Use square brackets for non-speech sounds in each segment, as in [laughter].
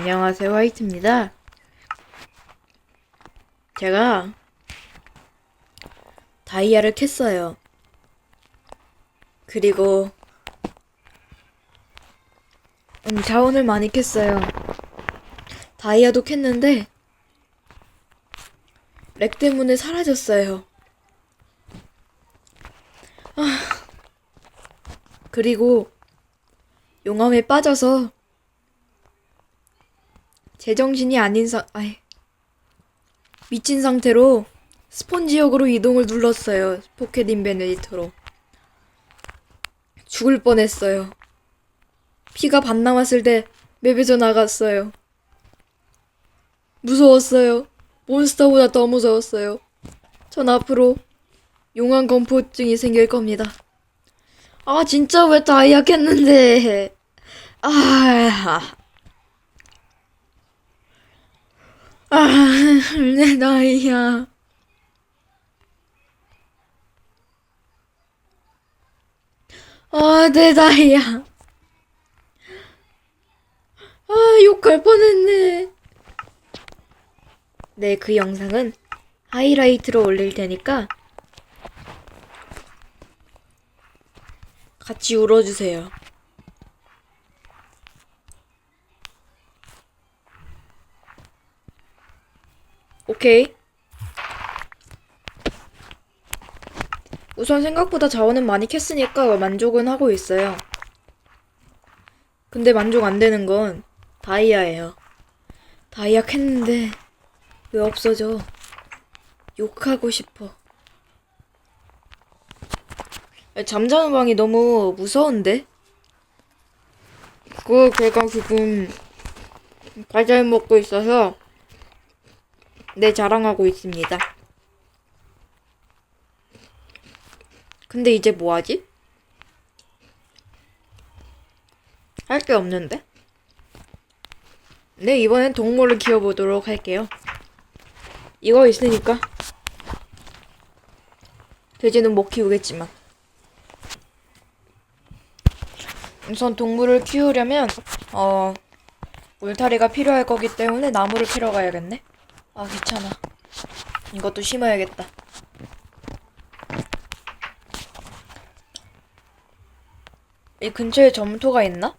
안녕하세요, 화이트입니다. 제가 다이아를 캤어요. 그리고 음, 자원을 많이 캤어요. 다이아도 캤는데 렉 때문에 사라졌어요. 아, 그리고 용암에 빠져서 제정신이 아닌 상, 아이, 미친 상태로 스폰지역으로 이동을 눌렀어요. 포켓 인베네디터로. 죽을 뻔했어요. 피가 반 남았을 때 맵에서 나갔어요. 무서웠어요. 몬스터보다 더 무서웠어요. 전 앞으로 용암 공포증이 생길 겁니다. 아, 진짜 왜 다이아 캤는데. 아, 아, [laughs] 내 나이야. 아, 내 나이야. 아, 욕할 뻔했네. 네, 그 영상은 하이라이트로 올릴 테니까 같이 울어주세요. 오케이. 우선 생각보다 자원은 많이 캤으니까 만족은 하고 있어요. 근데 만족 안 되는 건 다이아예요. 다이아 캤는데 왜 없어져? 욕하고 싶어. 잠자는 방이 너무 무서운데? 그 제가 지금 과자를 먹고 있어서 네, 자랑하고 있습니다. 근데 이제 뭐 하지? 할 게 없는데? 네, 이번엔 동물을 키워보도록 할게요. 이거 있으니까. 돼지는 못 키우겠지만. 우선 동물을 키우려면, 어, 울타리가 필요할 거기 때문에 나무를 캐러 가야겠네. 아, 귀찮아. 이것도 심어야겠다. 이 근처에 점토가 있나?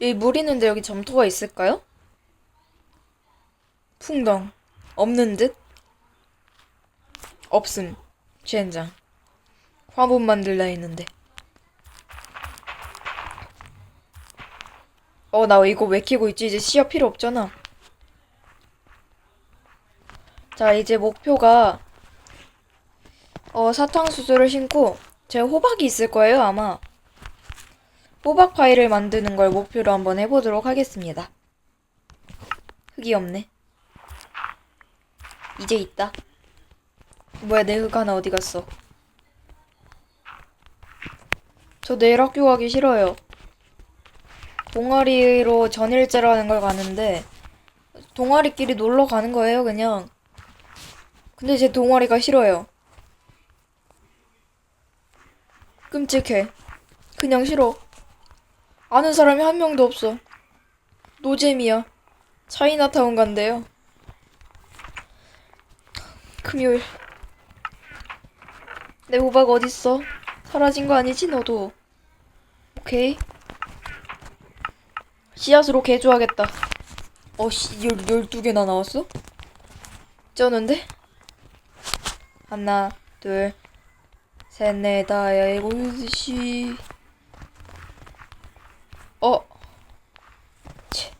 여기 물 있는데 여기 점토가 있을까요? 풍덩. 없는 듯? 없음. 젠장. 화분 만들라 했는데. 어, 나 이거 왜 키고 있지? 이제 씨앗 필요 없잖아. 자, 이제 목표가, 어, 사탕수수를 심고, 제 호박이 있을 거예요, 아마. 호박 파이를 만드는 걸 목표로 한번 해보도록 하겠습니다. 흙이 없네. 이제 있다. 뭐야, 내 흙 하나 어디 갔어? 저 내일 학교 가기 싫어요. 동아리로 전일제라는 걸 가는데 동아리끼리 놀러 가는 거예요, 그냥. 근데 제 동아리가 싫어요. 끔찍해. 그냥 싫어. 아는 사람이 한 명도 없어. 노잼이야. 차이나타운 간대요. 금요일. 내 호박 어딨어? 사라진 거 아니지, 너도? 오케이. 씨앗으로 개조하겠다. 어, 씨, 열, 12개나 나왔어? 쩌는데? 하나, 둘, 셋, 넷, 다, 일곱, 여덟, 시. 어. 치.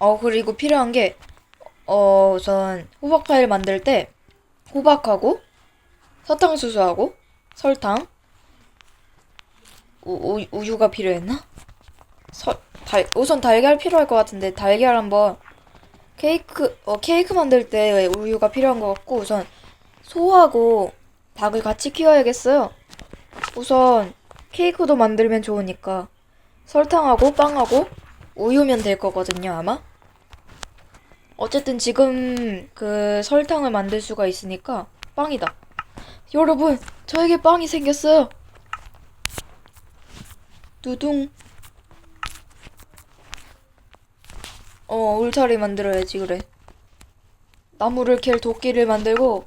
어, 그리고 필요한 게, 어, 우선, 호박 파일 만들 때, 호박하고, 사탕수수하고, 설탕, 우, 우, 우유가 필요했나? 서, 달, 우선 달걀 필요할 것 같은데 달걀 한번 케이크 어 케이크 만들 때 우유가 필요한 것 같고 우선 소하고 닭을 같이 키워야겠어요. 우선 케이크도 만들면 좋으니까 설탕하고 빵하고 우유면 될 거거든요 아마. 어쨌든 지금 그 설탕을 만들 수가 있으니까 빵이다. 여러분 저에게 빵이 생겼어요. 두둥. 어, 울타리 만들어야지, 그래. 나무를 캘 도끼를 만들고,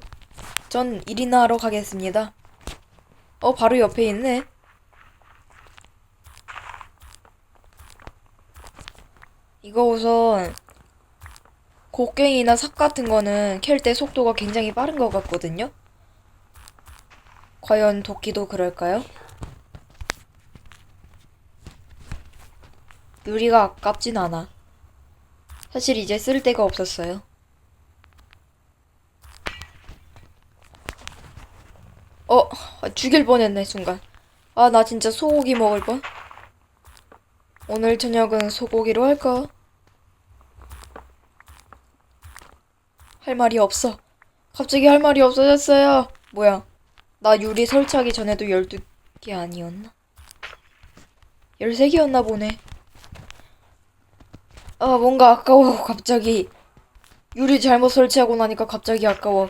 전 일이나 하러 가겠습니다. 어, 바로 옆에 있네. 이거 우선, 곡괭이나 삽 같은 거는 캘 때 속도가 굉장히 빠른 것 같거든요? 과연 도끼도 그럴까요? 유리가 아깝진 않아. 사실 이제 쓸 데가 없었어요. 어, 죽일 뻔했네, 순간. 아, 나 진짜 소고기 먹을 뻔. 오늘 저녁은 소고기로 할까? 할 말이 없어. 갑자기 할 말이 없어졌어요. 뭐야? 나 유리 설치하기 전에도 12개 아니었나? 13개였나 보네. 아, 뭔가 아까워, [laughs] 갑자기. 유리 잘못 설치하고 나니까 갑자기 아까워.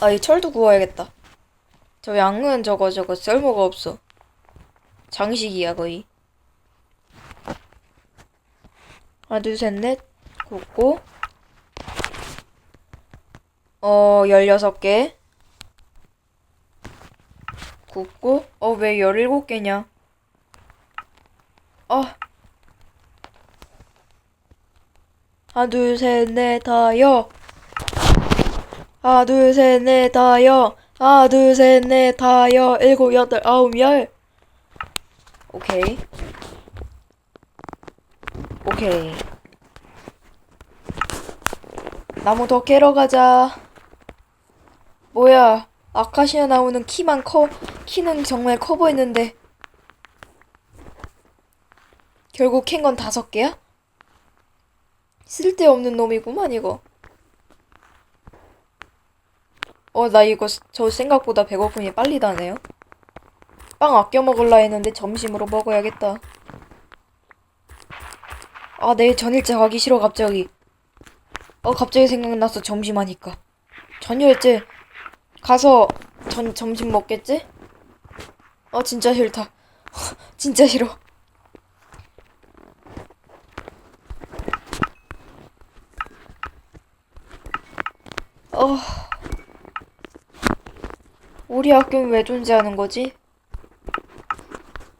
아, 이 철도 구워야겠다. 저 양은 저거 저거 쓸모가 없어. 장식이야, 거의. 하나, 둘, 셋, 넷. 굽고. 어, 16개. 굽고. 어, 왜 17개냐? 아. 하나, 둘, 셋, 넷, 다여. 하나, 둘, 셋, 넷, 다여. 하나, 둘, 셋, 넷, 다여. 일곱, 여덟, 아홉, 열. 오케이. 오케이. 나무 더 깨러 가자. 뭐야. 아카시아 나무는 키만 커, 키는 정말 커 보이는데. 결국 캔 건 다섯 개야? 쓸데없는 놈이구만, 이거. 어, 나 이거, 스- 저 생각보다 배고픔이 빨리 다네요. 빵 아껴 먹을라 했는데 점심으로 먹어야겠다. 아, 내일 전일제 가기 싫어, 갑자기. 어, 갑자기 생각났어, 점심하니까. 전일제 가서 전, 점심 먹겠지? 어, 진짜 싫다. [laughs] 진짜 싫어. 어. 우리 학교는 왜 존재하는 거지?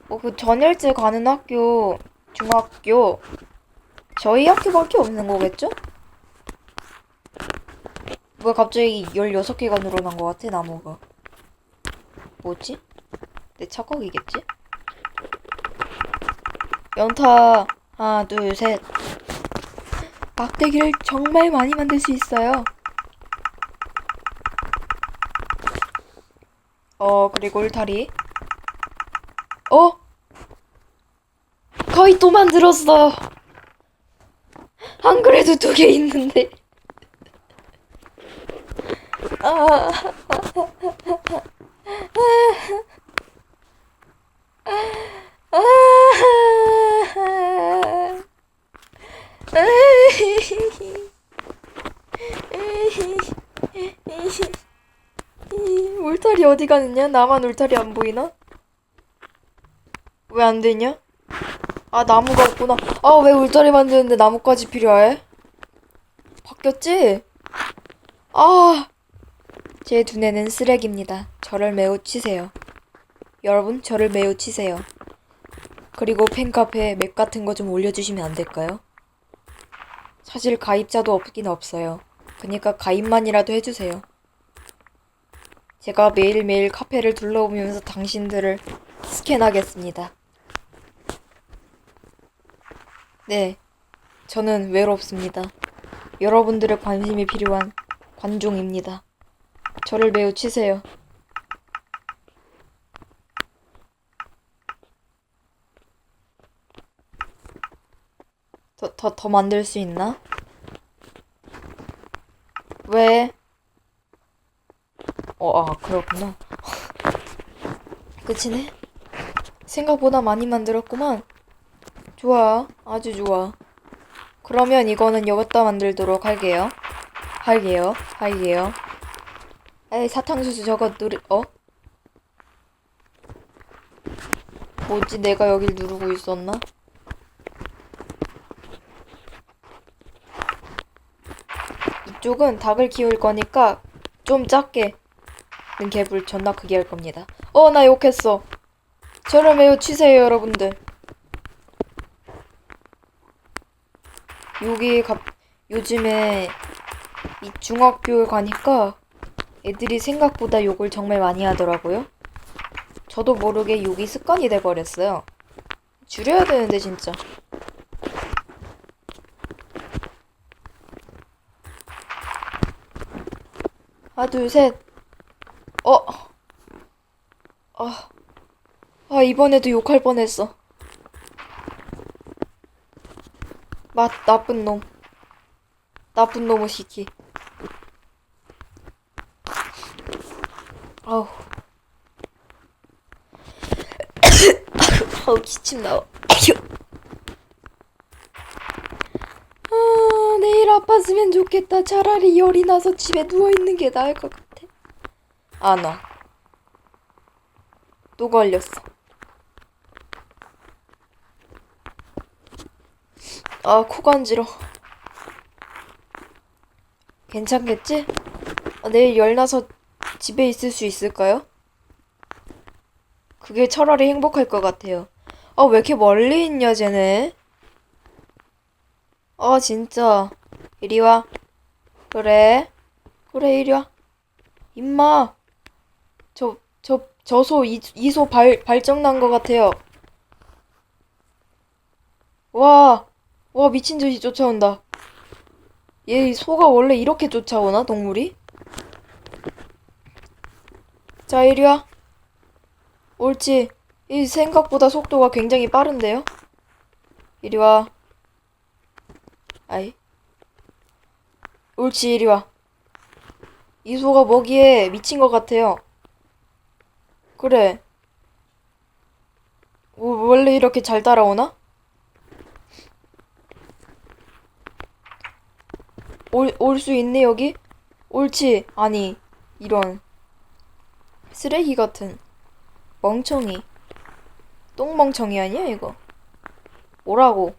어, 그 전일제 가는 학교, 중학교, 저희 학교밖에 없는 거겠죠? 왜 갑자기 16개가 늘어난 것 같아, 나무가. 뭐지? 내 착각이겠지? 연타, 하나, 둘, 셋. 막대기를 정말 많이 만들 수 있어요. 어, 그리고 울타리. 어? 거의 또 만들었어. 안 그래도 두 개 있는데. 아. 울타리 어디 가느냐? 나만 울타리 안 보이나? 왜 안 되냐? 아, 나무가 없구나. 아, 왜 울타리 만드는데 나무까지 필요해? 바뀌었지? 아, 제 두뇌는 쓰레기입니다. 저를 매우 치세요. 여러분, 저를 매우 치세요. 그리고 팬카페에 맵 같은 거 좀 올려주시면 안 될까요? 사실 가입자도 없긴 없어요. 그니까 가입만이라도 해주세요. 제가 매일매일 카페를 둘러보면서 당신들을 스캔하겠습니다. 네, 저는 외롭습니다. 여러분들의 관심이 필요한 관종입니다. 저를 매우 치세요. 더, 더, 더 만들 수 있나? 왜? 어, 아, 그렇구나. 끝이네? 생각보다 많이 만들었구만. 좋아. 아주 좋아. 그러면 이거는 여기다 만들도록 할게요. 할게요. 할게요. 에이, 사탕수수 저거 누리, 어? 뭐지? 내가 여길 누르고 있었나? 이쪽은 닭을 키울 거니까 좀 작게 는 개불 존나 크게 할 겁니다. 어, 나 욕했어. 저를 매우 치세요, 여러분들. 여기 갑, 요즘에 이 중학교 가니까 애들이 생각보다 욕을 정말 많이 하더라고요. 저도 모르게 욕이 습관이 돼버렸어요. 줄여야 되는데, 진짜. 하나, 둘, 셋. 어. 아. 아, 이번에도 욕할 뻔했어. 맛, 나쁜 놈. 나쁜 놈의 시키. 아우. 아우, 기침 나와. 아, 내일 아팠으면 좋겠다. 차라리 열이 나서 집에 누워있는 게 나을 것 같아. 안 와. 또 걸렸어. 아, 코 간지러. 괜찮겠지? 아, 내일 열 나서 집에 있을 수 있을까요? 그게 차라리 행복할 것 같아요. 아, 왜 이렇게 멀리 있냐, 쟤네? 아, 진짜. 이리 와. 그래. 그래, 이리 와. 임마. 저, 저, 저소 이, 이소 발, 발정 난 것 같아요. 와, 와, 미친 듯이 쫓아온다. 얘 소가 원래 이렇게 쫓아오나, 동물이? 자, 이리 와. 옳지. 이 생각보다 속도가 굉장히 빠른데요? 이리 와. 아이. 옳지, 이리 와. 이 소가 먹이에 미친 것 같아요. 그래. 뭐, 원래 이렇게 잘 따라오나? 올, 올 수 있네, 여기? 옳지. 아니, 이런. 쓰레기 같은. 멍청이. 똥멍청이 아니야, 이거? 뭐라고?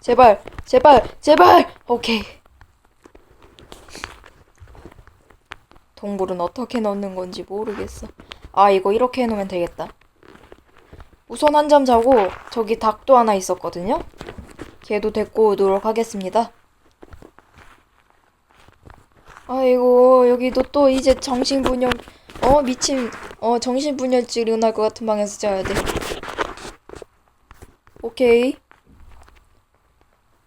제발, 제발, 제발! 오케이. 동물은 어떻게 넣는 건지 모르겠어. 아, 이거 이렇게 해놓으면 되겠다. 우선 한 잠 자고, 저기 닭도 하나 있었거든요? 걔도 데리고 오도록 하겠습니다. 아이고, 여기도 또 이제 정신분열, 어, 미친, 어, 정신분열증 일어날 것 같은 방에서 자야 돼. 오케이.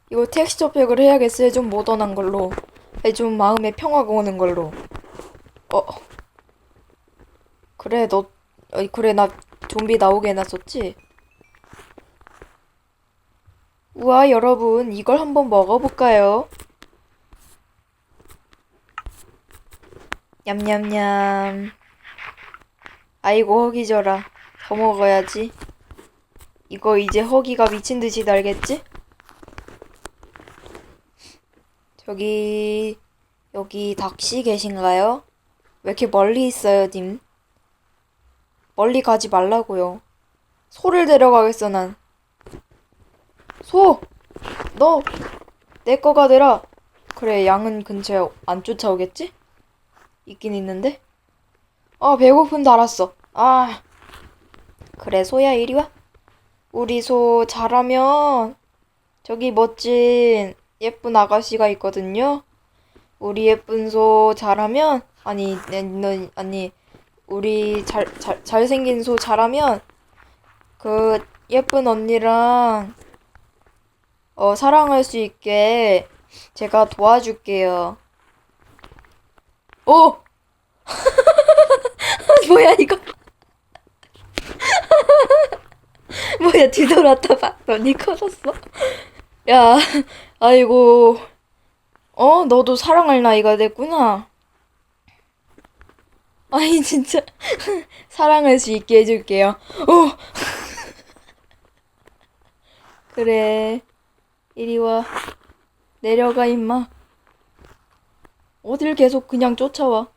이거 텍스처 팩을 해야겠어요. 좀 모던한 걸로. 좀 마음에 평화가 오는 걸로. 어. 그래, 너, 어이, 그래, 나 좀비 나오게 해놨었지? 우와, 여러분, 이걸 한번 먹어볼까요? 냠냠냠. 아이고, 허기 져라. 더 먹어야지. 이거 이제 허기가 미친 듯이 날겠지? 저기, 여기 닭씨 계신가요? 왜 이렇게 멀리 있어요, 님? 멀리 가지 말라고요. 소를 데려가겠어, 난. 소! 너! 내 거가 되라! 그래, 양은 근처에 안 쫓아오겠지? 있긴 있는데? 아, 배고픔도 알았어. 아. 그래, 소야, 이리 와. 우리 소 잘하면, 저기 멋진 예쁜 아가씨가 있거든요. 우리 예쁜 소 잘하면, 아니, 네, 너, 아니, 우리 잘, 잘, 잘생긴 소 잘하면, 그, 예쁜 언니랑, 어, 사랑할 수 있게 제가 도와줄게요. 오! [laughs] 뭐야, 이거? [laughs] 뭐야, 뒤돌았다 봤더니 커졌어. 야, 아이고. 어, 너도 사랑할 나이가 됐구나. [laughs] 아니, 진짜. [laughs] 사랑할 수 있게 해줄게요. 오! [laughs] 그래. 이리 와. 내려가, 임마. 어딜 계속 그냥 쫓아와.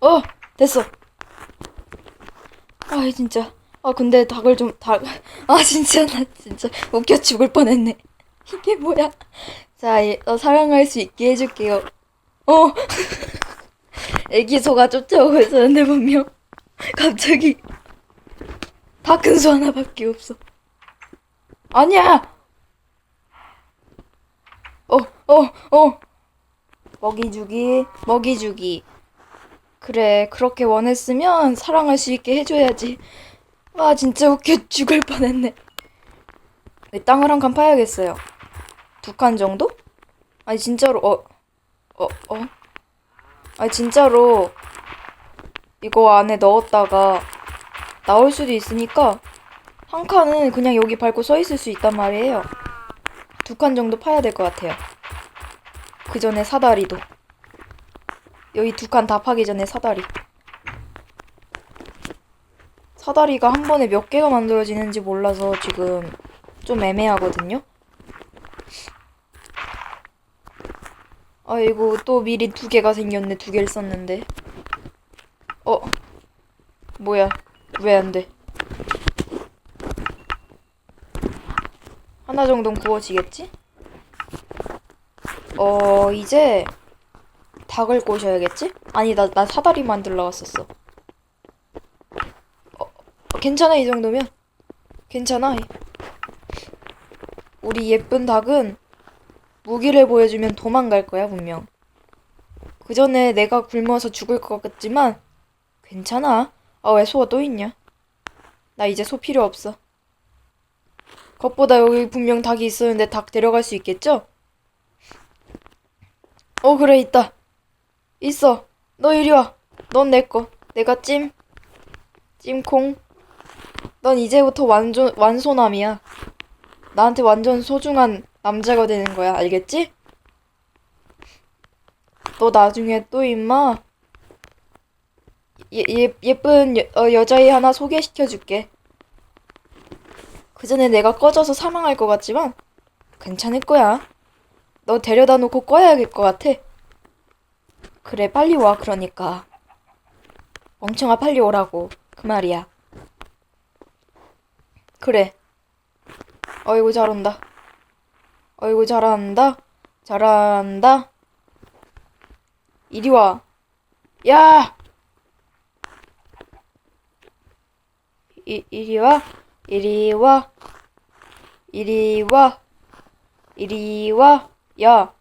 어 됐어 아 진짜 아 근데 닭을 좀 닭 아 진짜 나 진짜 웃겨 죽을 뻔했네 이게 뭐야 자 얘, 너 사랑할 수 있게 해줄게요 어 [laughs] 애기 소가 쫓아오고 있었는데 분명 [laughs] 갑자기 소 하나밖에 없어 아니야 어 어, 어. 먹이 주기, 먹이 주기. 그래, 그렇게 원했으면 사랑할 수 있게 해줘야지. 와, 진짜 웃겨 죽을 뻔했네. 네, 땅을 한 칸 파야겠어요. 두 칸 정도? 아니, 진짜로, 어, 어, 어? 아니, 진짜로, 이거 안에 넣었다가 나올 수도 있으니까, 한 칸은 그냥 여기 밟고 서 있을 수 있단 말이에요. 두 칸 정도 파야 될 것 같아요. 그 전에 사다리도. 여기 두 칸 다 파기 전에 사다리. 사다리가 한 번에 몇 개가 만들어지는지 몰라서 지금 좀 애매하거든요. 아이고, 또 미리 두 개가 생겼네. 두 개를 썼는데. 어, 뭐야. 왜 안 돼? 하나 정도는 구워지겠지? 어, 이제 닭을 꼬셔야겠지? 아니, 나, 나 사다리 만들러 왔었어. 어, 어, 괜찮아, 이 정도면. 괜찮아. 우리 예쁜 닭은 무기를 보여주면 도망갈 거야, 분명. 그 전에 내가 굶어서 죽을 것 같지만, 괜찮아. 아, 왜 소가 또 있냐? 나 이제 소 필요 없어. 겉보다 여기 분명 닭이 있었는데 닭 데려갈 수 있겠죠? 어, 그래, 있다. 있어. 너 이리 와. 넌 내 거. 내가 찜. 찜콩. 넌 이제부터 완전, 완소남이야. 나한테 완전 소중한 남자가 되는 거야. 알겠지? 너 나중에 또 임마. 예, 예, 예쁜 여, 어, 여자애 하나 소개시켜 줄게. 그 전에 내가 꺼져서 사망할 것 같지만, 괜찮을 거야. 너 데려다 놓고 꺼야 할것 같아. 그래, 빨리 와, 그러니까. 멍청아, 빨리 오라고. 그 말이야. 그래. 어이구, 잘 온다. 어이구, 잘한다. 잘한다. 이리 와. 야! 이, 이리 와. 이리 와. 이리 와. 이리 와. 야.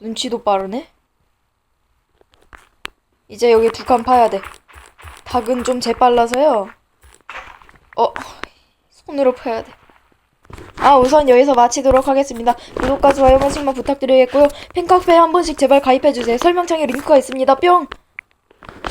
눈치도 빠르네. 이제 여기 두 칸 파야 돼. 닭은 좀 재빨라서요. 어, 손으로 파야 돼. 아, 우선 여기서 마치도록 하겠습니다. 구독과 좋아요 한 번씩만 부탁드리겠고요. 팬카페에 한 번씩 제발 가입해주세요. 설명창에 링크가 있습니다. 뿅!